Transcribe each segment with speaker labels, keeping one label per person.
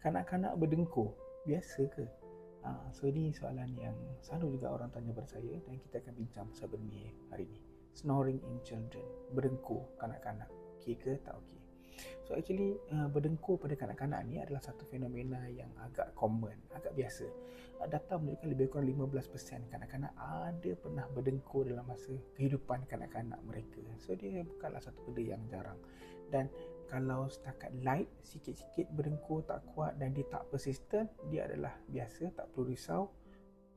Speaker 1: kanak-kanak berdengkur biasa ke? Ha, so ini soalan yang selalu juga orang tanya kepada saya dan kita akan bincang pasal benda ni hari ini. Snoring in children, berdengkur kanak-kanak. Okey ke tak okey? So actually uh, berdengkur pada kanak-kanak ni adalah satu fenomena yang agak common, agak biasa. Uh, data menunjukkan lebih kurang 15% kanak-kanak ada pernah berdengkur dalam masa kehidupan kanak-kanak mereka. So dia bukanlah satu benda yang jarang. Dan kalau setakat light sikit-sikit berdengkur tak kuat dan dia tak persistent, dia adalah biasa, tak perlu risau.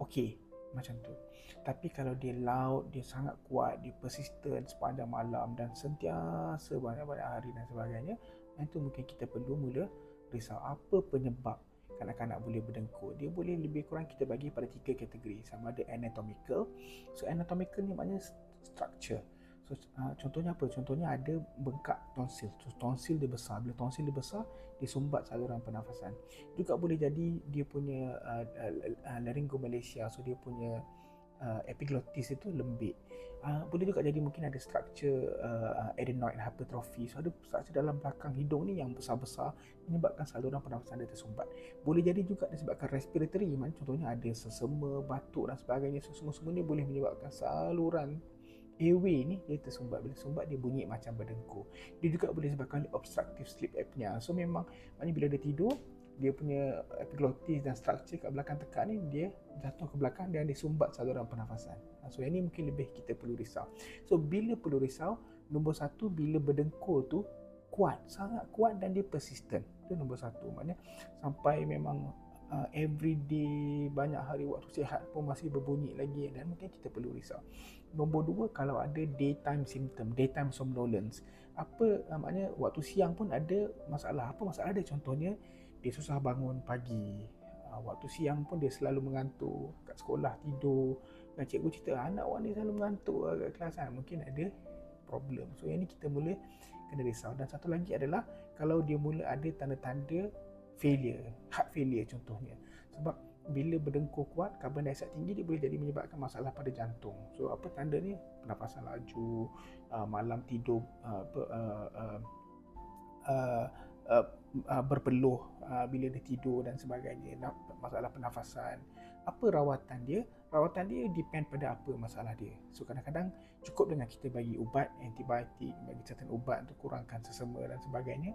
Speaker 1: Okey, macam tu. Tapi kalau dia loud, dia sangat kuat, dia persistent sepanjang malam dan sentiasa banyak-banyak hari dan sebagainya, itu mungkin kita perlu mula risau apa penyebab kanak-kanak boleh berdengkur. Dia boleh lebih kurang kita bagi pada tiga kategori. Sama ada anatomical. So anatomical ni maknanya structure. So, uh, contohnya apa? Contohnya ada bengkak tonsil. So, tonsil dia besar. Bila tonsil dia besar, dia sumbat saluran pernafasan. Juga boleh jadi dia punya uh, uh, laryngomalacia. So, dia punya uh, epiglottis itu lembik. Uh, boleh juga jadi mungkin ada struktur uh, adenoid hypertrophy. So, ada struktur dalam belakang hidung ni yang besar-besar menyebabkan saluran pernafasan dia tersumbat. Boleh jadi juga disebabkan respiratory. Mana contohnya ada sesama, batuk dan sebagainya. So, semua-semua ni boleh menyebabkan saluran airway ni dia tersumbat. Bila sumbat dia bunyi macam berdengkur. Dia juga boleh sebabkan obstructive sleep apnea. So memang maknanya bila dia tidur dia punya epiglottis dan struktur kat belakang tekak ni dia jatuh ke belakang dan dia sumbat saluran pernafasan. Ha, so yang ni mungkin lebih kita perlu risau. So bila perlu risau nombor satu bila berdengkur tu kuat sangat kuat dan dia persistent itu nombor satu. Maknanya sampai memang uh, everyday banyak hari waktu sihat pun masih berbunyi lagi dan mungkin kita perlu risau. Nombor dua kalau ada daytime symptom, daytime somnolence. Apa uh, maknanya waktu siang pun ada masalah. Apa masalah dia contohnya dia susah bangun pagi. Uh, waktu siang pun dia selalu mengantuk kat sekolah tidur. Dan cikgu cerita anak awak ni selalu mengantuk kat kelas kan. Mungkin ada problem. So yang ni kita mula kena risau. Dan satu lagi adalah kalau dia mula ada tanda-tanda failure, heart failure contohnya. Sebab bila berdengkur kuat, karbon dioksida tinggi dia boleh jadi menyebabkan masalah pada jantung. So apa tanda ni? Pernafasan laju, uh, malam tidur uh, apa uh, uh, uh, uh, uh, berpeluh uh, bila dia tidur dan sebagainya. Masalah pernafasan. Apa rawatan dia? Rawatan dia depend pada apa masalah dia. So kadang-kadang cukup dengan kita bagi ubat, antibiotik, bagi certain ubat untuk kurangkan sesama dan sebagainya.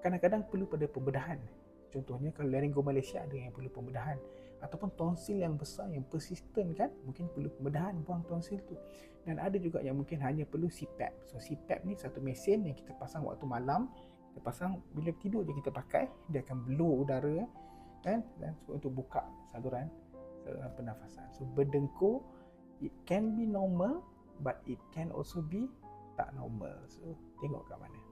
Speaker 1: Kadang-kadang perlu pada pembedahan Contohnya kalau laryngo Malaysia ada yang perlu pembedahan ataupun tonsil yang besar yang persisten kan mungkin perlu pembedahan buang tonsil tu. Dan ada juga yang mungkin hanya perlu CPAP. So CPAP ni satu mesin yang kita pasang waktu malam, kita pasang bila tidur je kita pakai, dia akan blow udara kan dan untuk buka saluran saluran pernafasan. So berdengkur it can be normal but it can also be tak normal. So tengok kat mana.